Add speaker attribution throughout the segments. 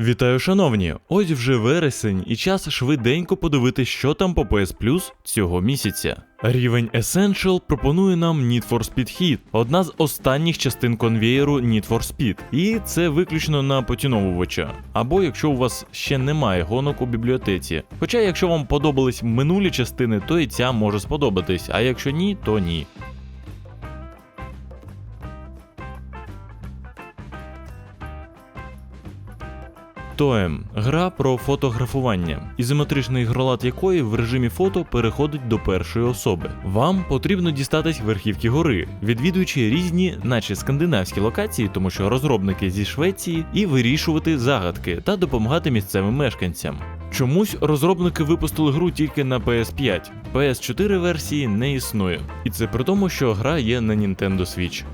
Speaker 1: Вітаю, шановні! Ось вже вересень, і час швиденько подивитись, що там по PS Plus цього місяця. Рівень Essential пропонує нам Need for Speed Heat, одна з останніх частин конвеєру Need for Speed. І це виключно на поціновувача. Або якщо у вас ще немає гонок у бібліотеці. Хоча, якщо вам подобались минулі частини, то і ця може сподобатись, а якщо ні, то ні. Тоем гра про фотографування, ізометричний ігролад якої в режимі фото переходить до першої особи. Вам потрібно дістатись верхівки гори, відвідуючи різні, наче скандинавські локації, тому що розробники зі Швеції, і вирішувати загадки та допомагати місцевим мешканцям. Чомусь розробники випустили гру тільки на PS5. PS4 версії не існує. І це при тому, що гра є на Nintendo Switch.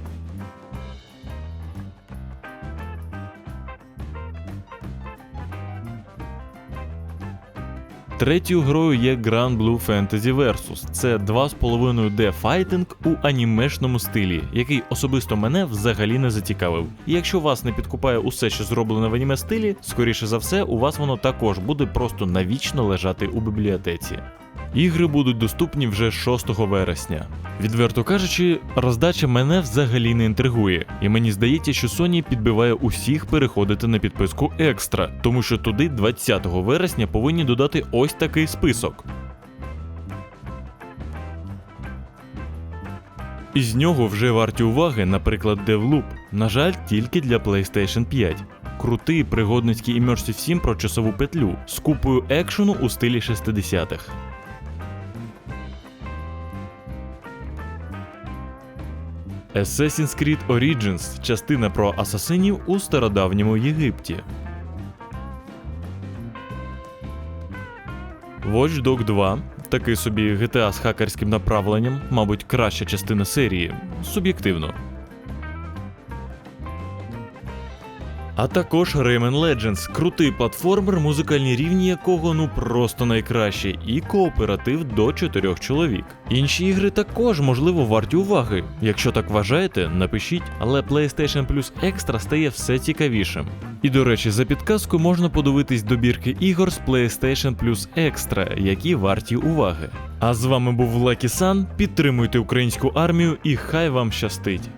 Speaker 1: Третьою грою є Grand Blue Fantasy Versus. Це 2,5D файтинг у анімешному стилі, який особисто мене взагалі не зацікавив. Якщо вас не підкупає усе, що зроблено в аніме стилі, скоріше за все, у вас воно також буде просто навічно лежати у бібліотеці. Ігри будуть доступні вже 6 вересня. Відверто кажучи, роздача мене взагалі не інтригує, і мені здається, що Sony підбиває усіх переходити на підписку екстра, тому що туди 20 вересня повинні додати ось такий список. Із нього вже варті уваги, наприклад, Devloop. На жаль, тільки для PlayStation 5. Крутий пригодницький Immersive Sim про часову петлю з купою екшену у стилі 60-х. Assassin's Creed Origins частина про асасинів у стародавньому Єгипті. Watch Dog 2 такий собі GTA з хакерським направленням, мабуть, краща частина серії, суб'єктивно. А також Rayman Legends, крутий платформер, музикальні рівні якого ну просто найкращі, і кооператив до 4 чоловік. Інші ігри також, можливо, варті уваги. Якщо так вважаєте, напишіть, але PlayStation Plus Extra стає все цікавішим. І до речі, за підказку можна подивитись добірки ігор з PlayStation Plus Extra, які варті уваги. А з вами був Lucky Sun, підтримуйте українську армію і хай вам щастить!